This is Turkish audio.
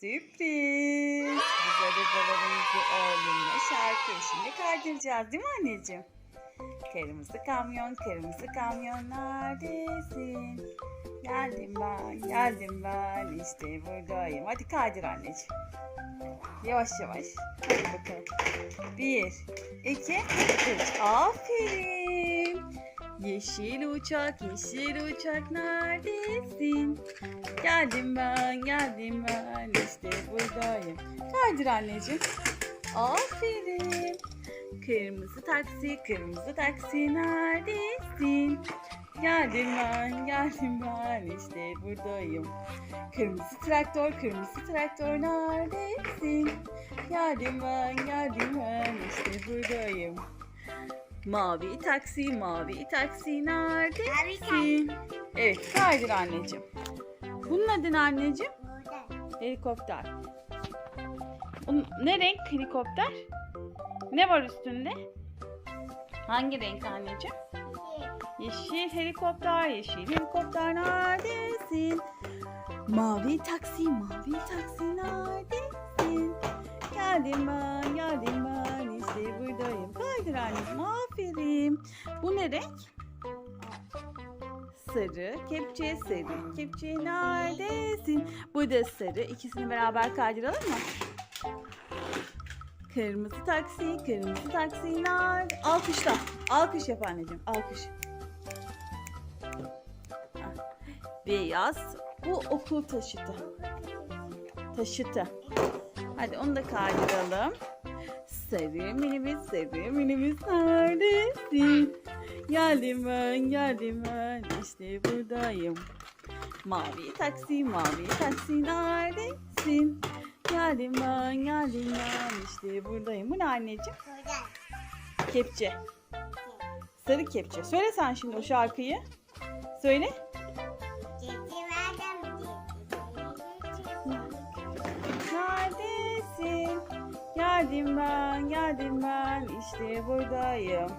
Sürpriz. Biz arabalarımızı oğlumla şarkı eşliğinde kaydıracağız değil mi anneciğim? Kırmızı kamyon, kırmızı kamyon neredesin? Geldim ben, geldim ben, işte buradayım. Hadi kaydır anneciğim. Yavaş yavaş. Hadi bakalım. Bir, iki, üç. Aferin. Yeşil uçak, yeşil uçak neredesin? Geldim ben, geldim ben, işte buradayım. Kaydır anneciğim. Aferin. Kırmızı taksi, kırmızı taksi neredesin? Geldim ben, geldim ben, işte buradayım. Kırmızı traktör, kırmızı traktör neredesin? Geldim ben, geldim ben, işte buradayım. Mavi taksi, mavi taksi neredesin? Evet, kaydır anneciğim. Bunun adı ne anneciğim? Helikopter. Ne renk helikopter? Ne var üstünde? Hangi renk anneciğim? Yeşil helikopter, yeşil helikopter neredesin? Mavi taksi, mavi taksi neredesin? Geldim ben, geldim ben, işte buradayım. Kaydır anneciğim. Bu ne renk? Sarı, kepçe, sarı, kepçe neredesin? Bu da sarı. İkisini beraber kaydıralım mı? Kırmızı taksi, kırmızı taksi nerede? Alkışla. Alkış yap anneciğim, alkış. Beyaz, bu okul taşıtı. Taşıtı. Hadi onu da kaydıralım. Sarı minibüs, sarı minibüs neredesin? Geldim ben, geldim ben, işte buradayım. Mavi taksi, mavi taksi neredesin? Geldim ben, geldim ben, işte buradayım. Bu ne anneciğim? Kepçe. Sarı kepçe. Söyle sen şimdi o şarkıyı. Söyle. Geldim ben, geldim ben, işte buradayım.